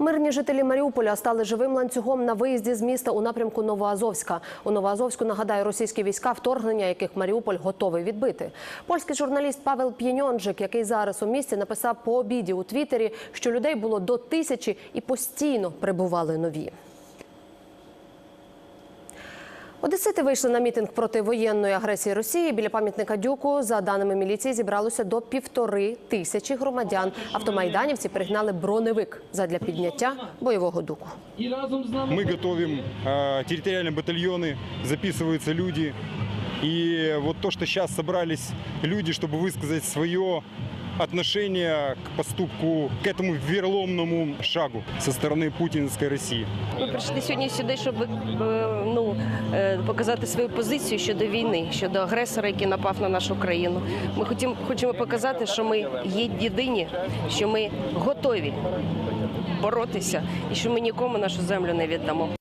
Мирні жителі Маріуполя стали живим ланцюгом на виїзді з міста у напрямку Новоазовська. У Новоазовську нагадаю російські війська, вторгнення яких Маріуполь готовий відбити. Польський журналіст Павел П'єньонжик, який зараз у місті, написав по обіді у Твіттері, що людей було до тисячі і постійно прибували нові. Одесити вийшли на мітинг проти воєнної агресії Росії. Біля пам'ятника Дюку, за даними міліції, зібралося до півтори тисячі громадян. Автомайданівці пригнали броневик задля підняття бойового духу. І разом з нами Мы готовим э, территориальные батальоны, записываются люди. И вот то, что сейчас собрались люди, чтобы высказать свое отношение к поступку, к этому верломному шагу со стороны путинской России. Ми прийшли сьогодні сюди, щоб е, ну, е, показати свою позицію щодо війни, щодо агресора, який напав на нашу країну. Ми хотім, хочемо показати, що ми є єдині, що ми готові боротися і що ми нікому нашу землю не віддамо.